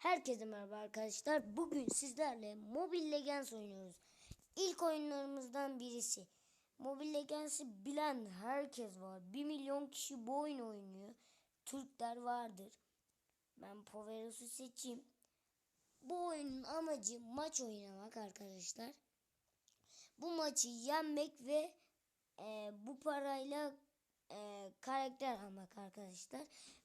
Herkese merhaba arkadaşlar. Bugün sizlerle Mobile Legends oynuyoruz. İlk oyunlarımızdan birisi. Mobile Legends'i bilen herkes var. 1 milyon kişi bu oyunu oynuyor. Türkler vardır. Ben Powerus'u seçeyim. Bu oyunun amacı maç oynamak arkadaşlar. Bu maçı yenmek ve e, bu parayla e, karakter almak arkadaşlar.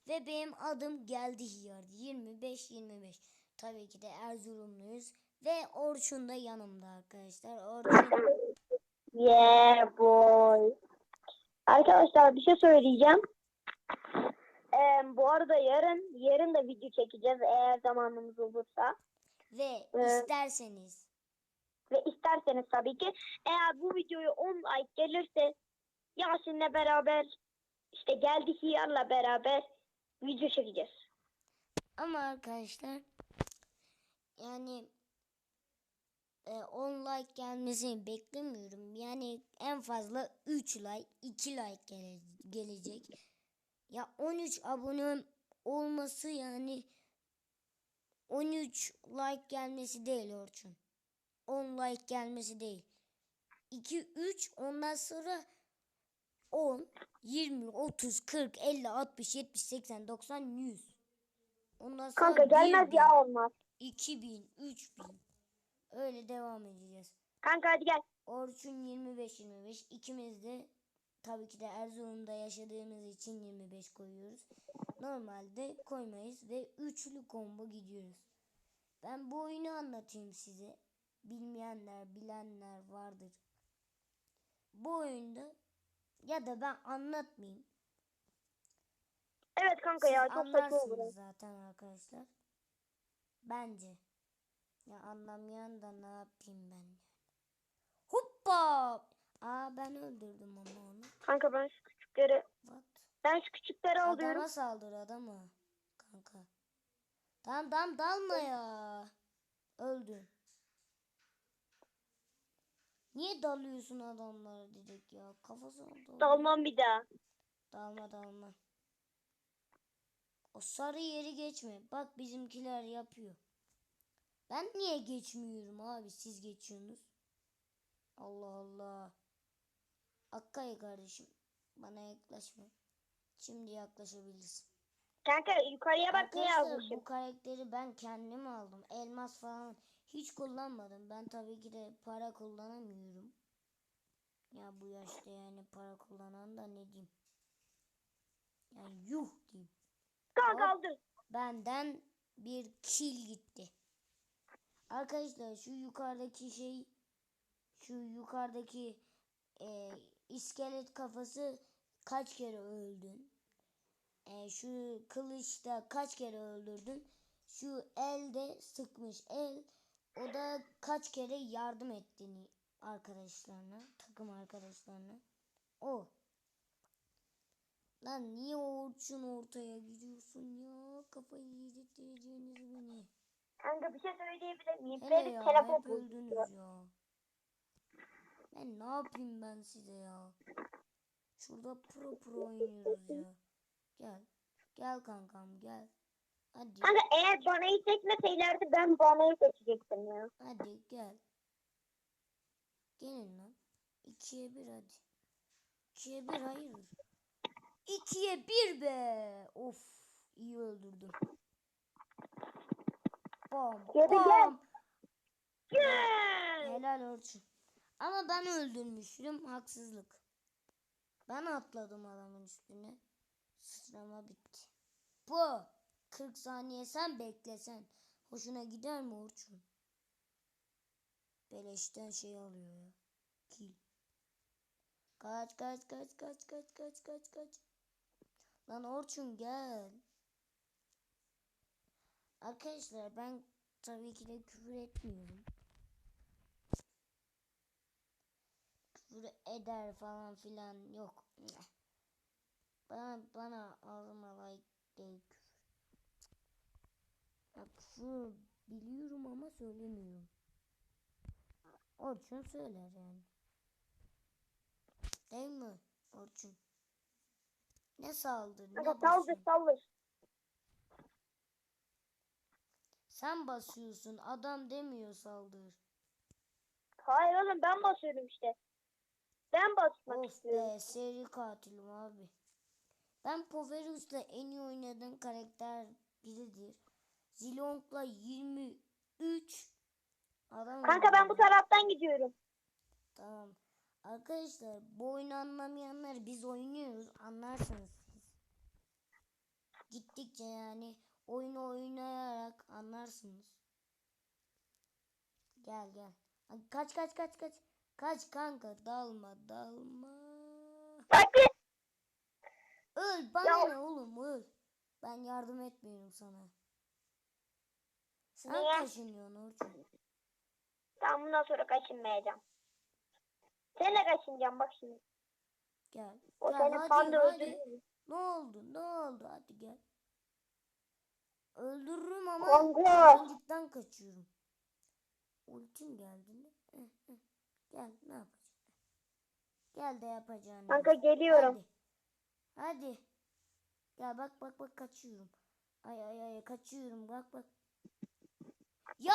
Ve benim adım geldi Hiyar 25 25. Tabii ki de Erzurumluyuz ve Orçun da yanımda arkadaşlar. Orçun Yeah boy. Arkadaşlar bir şey söyleyeceğim. Ee, bu arada yarın yarın da video çekeceğiz eğer zamanımız olursa. ve Evet. isterseniz Ve isterseniz tabii ki eğer bu videoyu 10 like gelirse Yasin'le beraber işte geldi Hiyar'la beraber video çekeceğiz. ama arkadaşlar yani e, 10 like gelmesini beklemiyorum. Yani en fazla 3 like, 2 like gele- gelecek. Ya 13 abone olması yani 13 like gelmesi değil Orçun. 10 like gelmesi değil. 2 3 ondan sonra 10 20 30 40 50 60 70 80 90 100. Ondan sonra Kanka gelmez 1000, ya olmaz. 2000 3000 öyle devam edeceğiz. Kanka hadi gel. Orçun 25 25 ikimiz de tabii ki de Erzurum'da yaşadığımız için 25 koyuyoruz. Normalde koymayız ve üçlü combo gidiyoruz. Ben bu oyunu anlatayım size. Bilmeyenler, bilenler vardır. Bu oyunda ya da ben anlatmayayım. Evet kanka Siz ya çok saçma olur. zaten arkadaşlar. Bence. Ya anlamayan da ne yapayım ben yani. Hoppa! Aa ben öldürdüm ama onu. Kanka ben şu küçükleri What? ben şu küçükleri alıyorum. Adama saldır adama. Kanka. Tamam tamam dalma ya. Öldü. Niye dalıyorsun adamlara dedik ya? Kafasına dal. Dalmam bir daha. Dalma dalma. O sarı yeri geçme. Bak bizimkiler yapıyor. Ben niye geçmiyorum abi? Siz geçiyorsunuz. Allah Allah. Akkay kardeşim. Bana yaklaşma. Şimdi yaklaşabilirsin. Kanka yukarıya bak ne Arkadaşlar yazmışım. bu karakteri ben kendim aldım. Elmas falan hiç kullanmadım. Ben tabii ki de para kullanamıyorum. Ya bu yaşta yani para kullanan da ne diyeyim. Yani yuh diyeyim. Hop. aldı. Benden bir kill gitti. Arkadaşlar şu yukarıdaki şey şu yukarıdaki e, iskelet kafası kaç kere öldün? E, şu kılıçta kaç kere öldürdün? Şu elde sıkmış el o da kaç kere yardım ettiğini arkadaşlarına, takım arkadaşlarına. O. Lan niye Orçun ortaya gidiyorsun ya? Kafayı yedirteceğiniz beni. Kanka bir şey söyleyebilir miyim? Hele ya telefon hep öldünüz ya. Ben ne yapayım ben size ya? Şurada pro pro oynuyoruz ya. Gel. Gel kankam gel. Hadi. Kanka eğer Bana'yı seçmeseylerdi ben Bana'yı seçecektim ya. Hadi gel. Gelin lan. İkiye bir hadi. İkiye bir hayır. İkiye bir be. Of. iyi öldürdüm. Bam Geri gel. bam. Gel. Helal Orçun. Ama ben öldürmüştüm. Haksızlık. Ben atladım adamın üstüne. Sıçrama bitti. Bu. 40 saniye sen beklesen. Hoşuna gider mi Orçun? Beleşten şey alıyor ya. Kill. Kaç kaç kaç kaç kaç kaç kaç kaç. Lan Orçun gel. Arkadaşlar ben tabii ki de küfür etmiyorum. Küfür eder falan filan yok. Bana bana ağzıma layık değil küfür biliyorum ama söylemiyorum. Orçun söyler yani. Değil mi Orçun? Ne saldır ne saldır saldır. Sen basıyorsun. Adam demiyor saldır. Hayır oğlum ben basıyorum işte. Ben basmak Of istiyorum. be seri katilim abi. Ben Poverus'ta en iyi oynadığım karakter biridir. Zilong'la 23 adam Kanka ben bu taraftan gidiyorum. Tamam. Arkadaşlar bu oyunu anlamayanlar biz oynuyoruz anlarsınız siz. Gittikçe yani oyunu oynayarak anlarsınız. Gel gel. Kaç kaç kaç kaç. Kaç kanka dalma dalma. Öl bana Ya- ne oğlum öl. Ben yardım etmiyorum sana. Sen Niye? kaşınıyorsun Orçun. Ben bundan sonra kaçınmayacağım. Sen de kaçınacaksın bak şimdi. Gel. O gel seni hadi panda hadi. öldürür. Ne oldu? Ne oldu? Hadi gel. Öldürürüm ama öldükten kaçıyorum. Ultim geldi mi? Eh, eh. Gel ne yapacaksın? Gel de yapacağını. Kanka geliyorum. Hadi. Hadi. Gel bak bak bak kaçıyorum. Ay ay ay kaçıyorum bak bak. Ya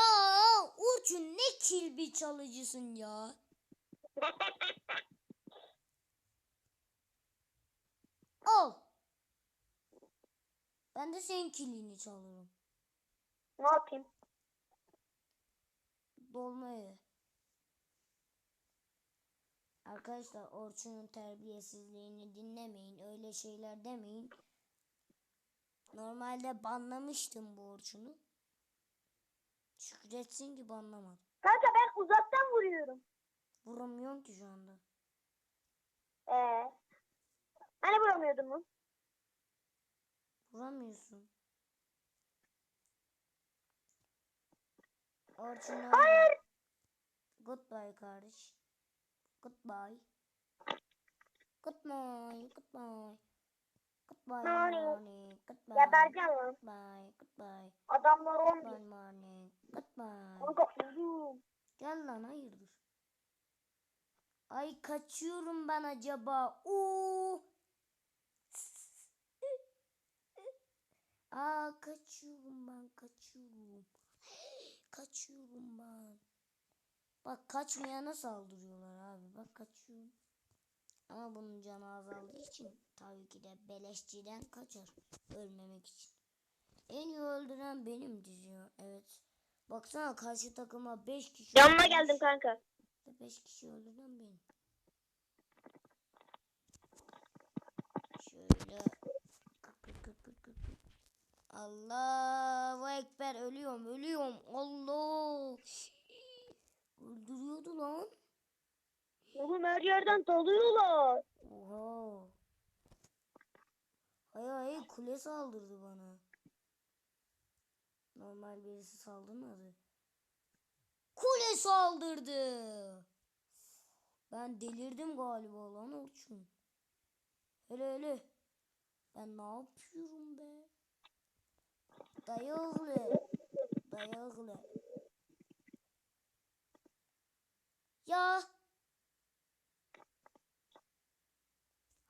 Orçun ne kilbi çalıcısın ya. Al. Ben de senin kilini çalırım. Ne yapayım? Dolmayı. Arkadaşlar Orçun'un terbiyesizliğini dinlemeyin. Öyle şeyler demeyin. Normalde banlamıştım bu Orçun'u. Şükretsin ki banlamadım. Kanka ben uzaktan vuruyorum. Vuramıyorum ki şu anda. Ee. Hani vuramıyordun mu? Vuramıyorsun. Orçun. Hayır. Goodbye kardeş. Goodbye. Goodbye. Goodbye. Goodbye Morning. morning. Goodbye. Gebereceğim lan. Goodbye. Goodbye. Adamlar 11. Goodbye morning. Goodbye. Kanka uzun. Gel lan hayırdır. Ay kaçıyorum ben acaba. Oo. Aa kaçıyorum ben kaçıyorum. Kaçıyorum ben. Bak kaçmayana saldırıyorlar abi. Bak kaçıyorum. Ama bunun canı azaldığı için tabii ki de beleşçiden kaçar. Ölmemek için. En iyi öldüren benim diyor. Evet. Baksana karşı takıma 5 kişi Yanına geldim kanka. 5 kişi öldüren benim. Şöyle. Allahu Ekber ölüyorum ölüyorum. Allah. Öldürüyordu lan. Oğlum her yerden dalıyorlar. Oha. Ay ay kule saldırdı bana. Normal birisi saldırmadı. Kule saldırdı. Ben delirdim galiba lan Orçun. Hele hele. Ben ne yapıyorum be? Dayıoğlu. Dayıoğlu. Ya.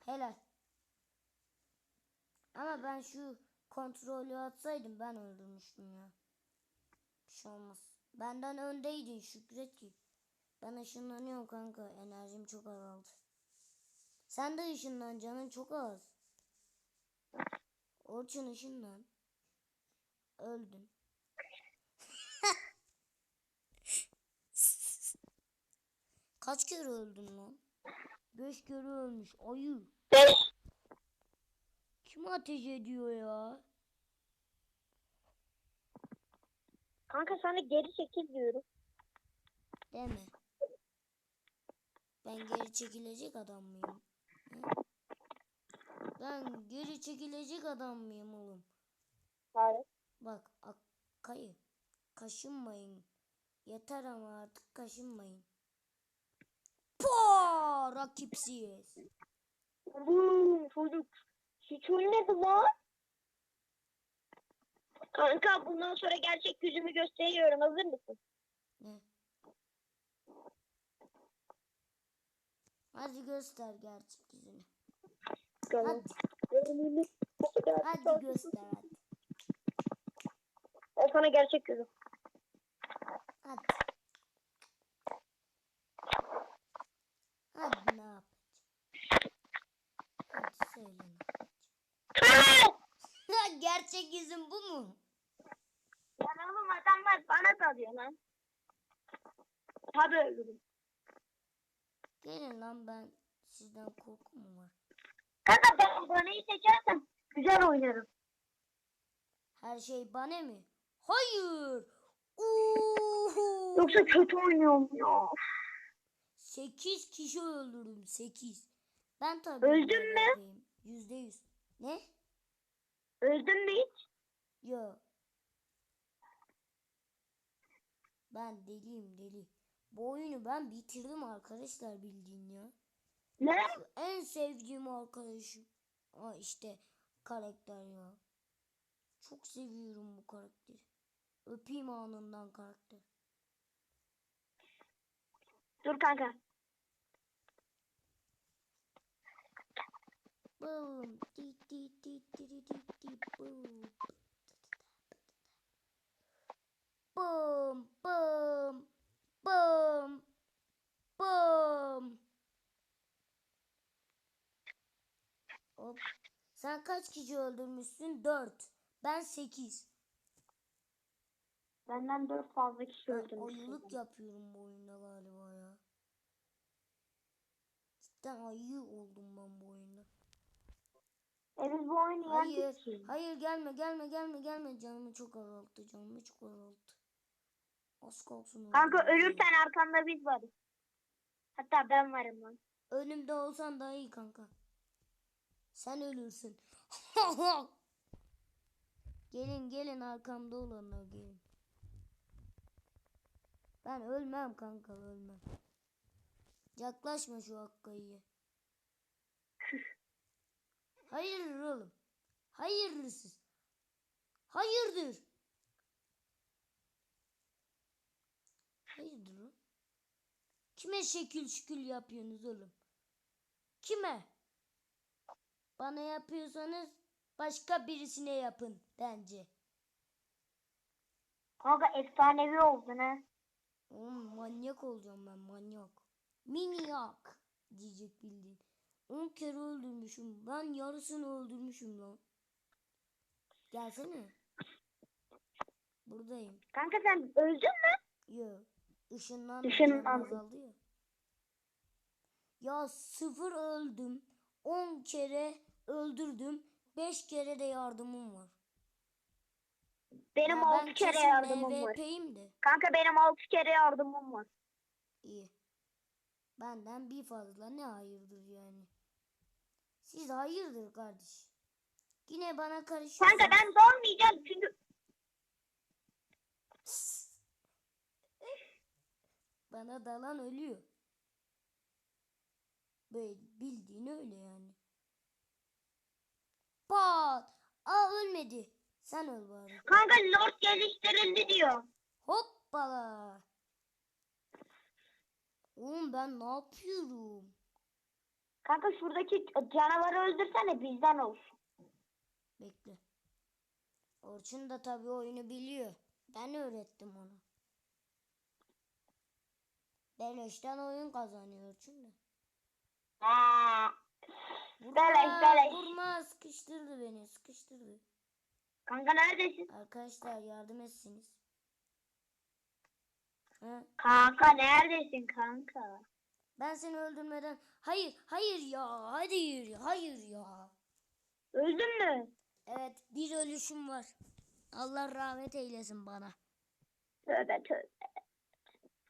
Helal. Ama ben şu kontrolü atsaydım ben öldürmüştüm ya. Bir şey olmaz. Benden öndeydin Şükret ki. Ben ışınlanıyorum kanka. Enerjim çok azaldı. Sen de ışınlan canın çok az. Orçun ışınlan. Öldün. Kaç kere öldün lan? Beş kere ölmüş. Ayı. Kim ateş ediyor ya? Kanka sana geri çekil diyorum. Deme. Ben geri çekilecek adam mıyım? Hı? Ben geri çekilecek adam mıyım oğlum? Hayır. Bak Akkayı. Kaşınmayın. Yeter ama artık kaşınmayın. Po rakipsiz. Bu çocuk hiç ölmedi lan. Kanka bundan sonra gerçek yüzümü gösteriyorum. Hazır mısın? Ne? Hadi göster gerçek yüzünü. Hadi, hadi göster hadi. sana gerçek yüzüm. Hadi. Hadi ne yapacağım? Hadi söyle ne yapacağım? Ya Gerçek yüzün bu mu? Lan oğlum adamlar bana dalıyor lan. Öldürürüm. Gelin lan ben sizden korkum var? Kanka ben Bonnie'yi seçersem güzel oynarım. Her şey bana mı? Hayır. Uhu. Yoksa kötü oynuyorum ya. 8 kişi öldürdüm 8. Ben tabii. Öldün mü? Yüzde yüz. Ne? Öldün mü hiç? Yo. Ben deliyim deli. Bu oyunu ben bitirdim arkadaşlar bildiğin ya. Ne? En sevdiğim arkadaşım. Aa işte karakter ya. Çok seviyorum bu karakteri. Öpeyim anından karakter. Dur kanka. Boom. Di di di di di di di boom. Boom. Boom. Boom. Boom. Hop. Sen kaç kişi öldürmüşsün? 4. Ben 8. Benden dört fazla kişi Ben öldürmüş. ayılık yapıyorum bu oyunda galiba ya. Cidden ayı oldum ben bu oyunda. E biz bu oyunu Hayır. Hayır gelme gelme gelme gelme. Canımı çok azalttı. Canımı çok azalttı. Az kalsın. Kanka ölürsen arkanda biz varız. Hatta ben varım lan. Önümde olsan daha iyi kanka. Sen ölürsün. gelin gelin arkamda olanlar gelin. Ben ölmem kanka ölmem. Yaklaşma şu Hakkı'ya. Hayır oğlum. Hayırlırsız. Hayırdır. Hayırdır oğlum. Kime şekil şükül yapıyorsunuz oğlum? Kime? Bana yapıyorsanız başka birisine yapın bence. Kanka efsanevi oldun ha. Oğlum manyak olacağım ben manyak. Minyak diyecek bildiğin. 10 kere öldürmüşüm. Ben yarısını öldürmüşüm lan. Gelsene. Buradayım. Kanka sen öldün mü? Yo. Işınlan azaldı ya. Ya sıfır öldüm. 10 kere öldürdüm. 5 kere de yardımım var. Benim Ya altı ben kere yardımım var. De. Kanka benim altı kere yardımım var. İyi. Benden bir fazla ne hayırdır yani. Siz hayırdır kardeş. Yine bana karışıyorsunuz. Kanka ben dolmayacağım çünkü Bana dalan ölüyor. Böyle bildiğin öyle yani. Pat. Aa ölmedi. Sen öl bari. kanka lord geliştirildi diyor. Hoppala. Oğlum ben ne yapıyorum? Kanka şuradaki canavarı öldürsene bizden olsun. Bekle. Orçun da tabii oyunu biliyor. Ben öğrettim ona. Beleşten oyun kazanıyor. Ha. Vurma, Beleş, beleş. Vurma sıkıştırdı beni sıkıştırdı. Kanka neredesin? Arkadaşlar yardım etsiniz. Ha? Kanka neredesin kanka? Ben seni öldürmeden... Hayır hayır ya hayır hayır ya. Öldün mü? Evet bir ölüşüm var. Allah rahmet eylesin bana. Tövbe tövbe.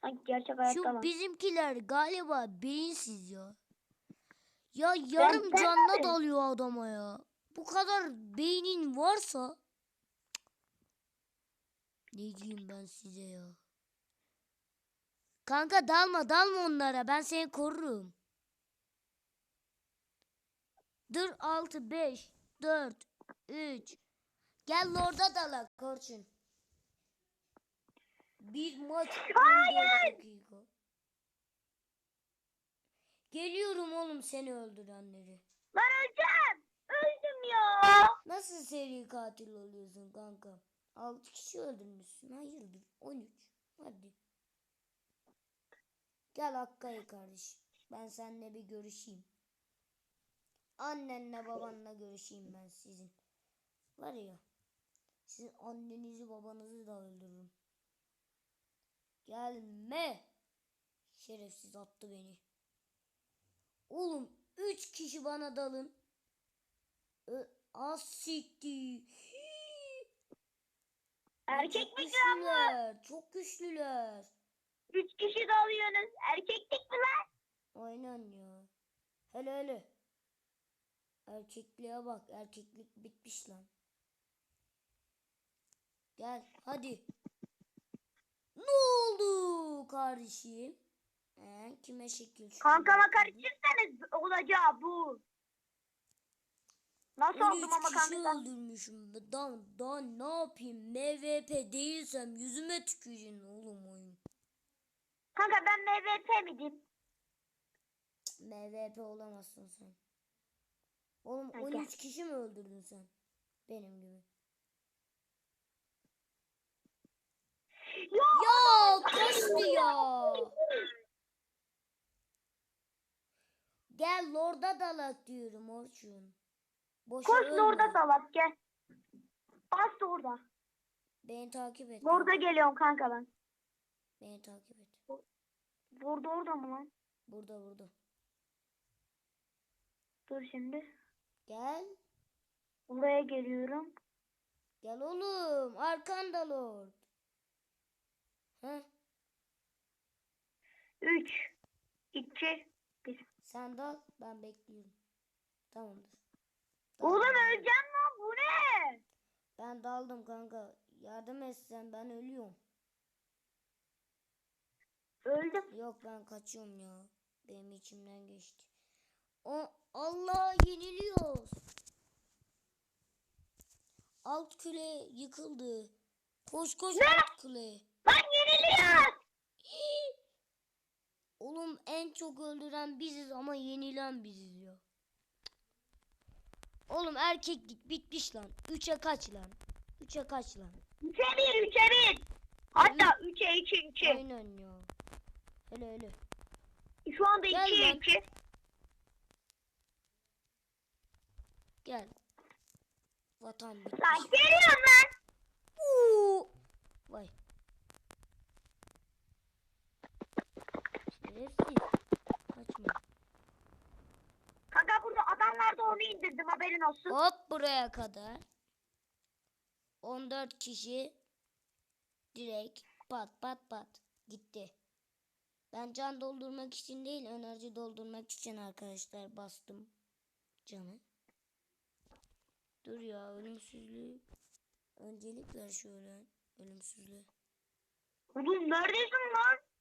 Sanki gerçek hayatta Şu var. bizimkiler galiba beyinsiz ya. Ya yarım ben canla de- dalıyor adama ya. Bu kadar beynin varsa ne diyeyim ben size ya. Kanka dalma dalma onlara ben seni korurum. Dur 6 5 4 3 Gel Lord'a dalak Korçun. Bir maç 14 dakika. Geliyorum oğlum seni öldürenleri. Lan öleceğim. Öldüm ya. Nasıl seri katil oluyorsun kanka? 6 kişi öldürmüşsün. Hayırdır? 13. Hadi. Gel Hakkari kardeş. Ben seninle bir görüşeyim. Annenle babanla görüşeyim ben sizin. Var ya. Sizin annenizi babanızı da öldürürüm. Gelme. Şerefsiz attı beni. Oğlum 3 kişi bana dalın. Hii. Erkek mi güçlüler. Çok güçlüler. Üç kişi dalıyorsunuz. Erkeklik mi lan? Aynen ya. Hele hele. Erkekliğe bak. Erkeklik bitmiş lan. Gel hadi. Kardeşim? Ee, kime şekil şu Kankama karışırsanız olacağı bu. Nasıl 13 oldum ama kanka? öldürmüşüm. Daha, daha ne yapayım? MVP değilsem yüzüme tükürün oğlum oyun. Kanka ben MVP miydim? MVP olamazsın sen. Oğlum Kanka. 13 kişi mi öldürdün sen? Benim gibi. Ya! Ya kaçtı ya. Gel Lord'a dalak diyorum Orçun. Boşa Koş ölme. Lord'a salak gel. Bas da orada. Beni takip et. Lord'a geliyorum kanka ben. Beni takip et. Lord orada mı lan? Burada burada. Dur şimdi. Gel. Buraya geliyorum. Gel oğlum. Arkanda Lord. Heh. 3 2 1 Sen dal. Ben bekliyorum. Tamamdır. Oğlum Daldım. öleceğim lan bu ne? Ben daldım kanka. Yardım etsen ben ölüyorum. Öldüm. Yok ben kaçıyorum ya. Benim içimden geçti. O Allah yeniliyoruz. Alt kule yıkıldı. Koş koş Ne? alt kule. Hii! Oğlum en çok öldüren biziz ama yenilen biziz ya. Oğlum erkeklik bitmiş lan. Üçe kaç lan. Üçe kaç lan. 3'e 1 3'e 1. Hatta 3'e 2 2. Aynen ya. Hele hele. Şu anda Gel 2'ye lan. 2. Gel. Vatan bitmiş. Lan geliyorum lan. Uuu. Vay. Şerefsiz. Kaçma. Kanka burada adam vardı onu indirdim haberin olsun. Hop buraya kadar. 14 kişi direkt pat pat pat gitti. Ben can doldurmak için değil enerji doldurmak için arkadaşlar bastım canı. Dur ya ölümsüzlüğü. Öncelik ver şöyle ölümsüzlüğü. Oğlum neredesin lan?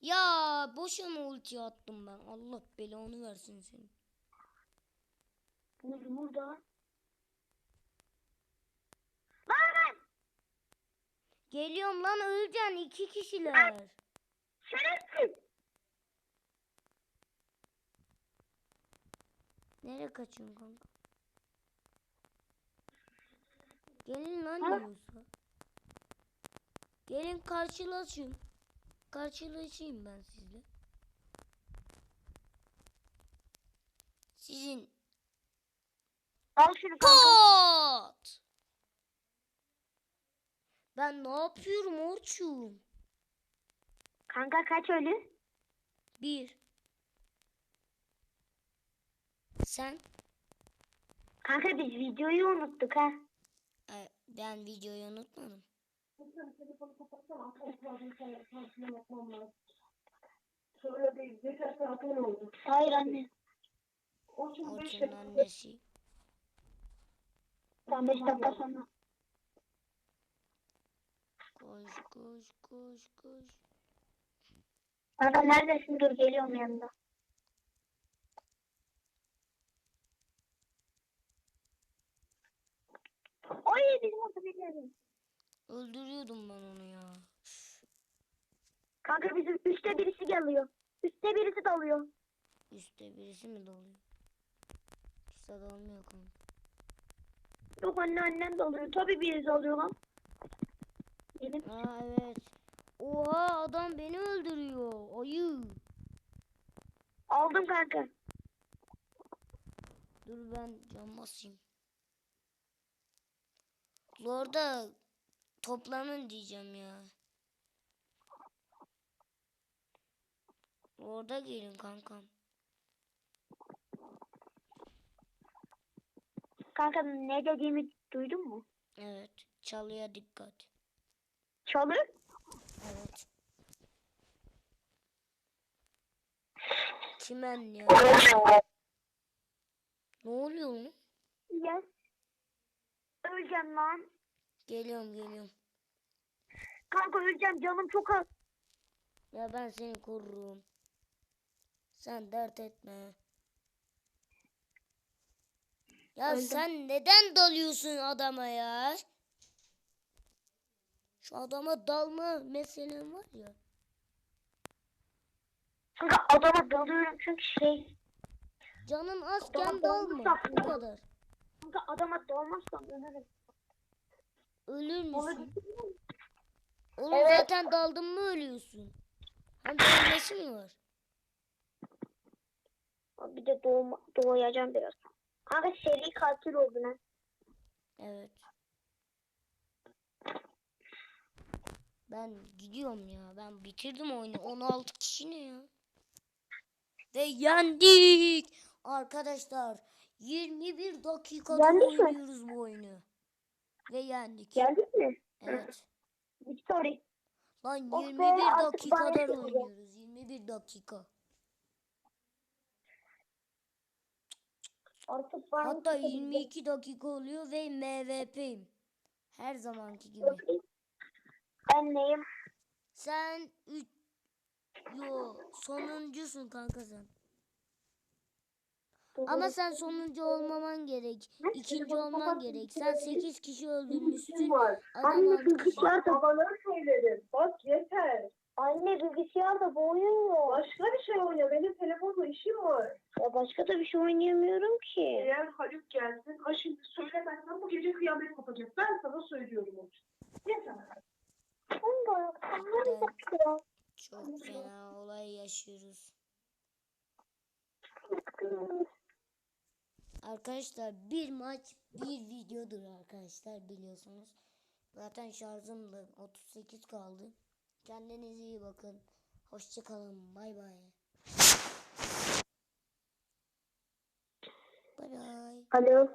Ya boşa mı ulti attım ben? Allah belanı versin seni. Burada burada. Lan Geliyorum lan öleceksin iki kişiler. şerefsiz. Nereye kaçıyorsun kanka? Gelin lan yiyorsa. Gelin karşılaşın. Karşılaşayım ben sizle. Sizin Al şunu kanka. Pat! Ben ne yapıyorum Orçun? Kanka kaç ölü? Bir. Sen? Kanka biz videoyu unuttuk ha. Ben videoyu unutmadım. Şöyle değil, saat on oldu. Hayır anne. Orçun dakika. annesi. Tam 5 dakika sonra. Koş koş koş koş. Kanka neredesin? Dur geliyorum yanına. Oy bizim orada birileri. Öldürüyordum ben onu ya. Kanka bizim üçte birisi geliyor. Üçte birisi dalıyor. Üstte birisi mi doluyor? Kimse dolmuyor kanka. Yok anne annem de alıyor. Tabii birisi alıyor lan. Benim. Aa evet. Oha adam beni öldürüyor. Ayı. Aldım kanka. Dur ben cam basayım. Orada toplanın diyeceğim ya. Orada gelin kankam. Kanka ne dediğimi duydun mu? Evet. Çalıya dikkat. Çalı. Evet. Çimen ya. Ne oluyor lan? Yes. Öleceğim lan. Geliyorum geliyorum. Kanka öleceğim canım çok az. Ya ben seni korurum. Sen dert etme. Ya Öldüm. sen neden dalıyorsun adama ya? Şu adama dalma meselen var ya. Kanka adama dalıyorum çünkü şey. Canın azken dalma. Bu kadar. Kanka adama dalmazsam ölürüm. Ölür müsün? Oğlum Evet. zaten daldın mı ölüyorsun. Hem ölmesi mi var? Bir de doğma, doğacağım biraz. Kanka seri katil oldu lan. Evet. Ben gidiyorum ya. Ben bitirdim oyunu. 16 kişi ne ya? Ve yendik. Arkadaşlar 21 dakikada Yendik mi? oynuyoruz bu oyunu. Ve yendik. Geldik mi? Evet. Victory. Lan Oh be, 21 artık bana dakikada yapacağım. oynuyoruz. 21 dakika. Artık bana Hatta çıkabilir. 22 dakika oluyor ve MVP'yim. Her zamanki gibi. Ben neyim? Sen 3 Yo sonuncusun kanka sen. Ama sen sonuncu olmaman gerek. İkinci olman gerek. Sen 8 kişi öldürmüşsün. Anne 6 kişi. bilgisayar da Babana söyledim. Bak yeter. anne bilgisayar da boğuyor. Başka bir şey oyna. Benim telefonla işim var. Ya başka da bir şey oynayamıyorum ki. Eğer Haluk gelsin, ha şimdi söylemezsen bu gece kıyamet kopacak. Ben sana söylüyorum onu. Kanka, kanka bakıyor. Çok fena olay yaşıyoruz. Arkadaşlar bir maç bir videodur arkadaşlar biliyorsunuz. Zaten şarjım da 38 kaldı. Kendinize iyi bakın. Hoşçakalın. Bay bay. Bay bay. Alo.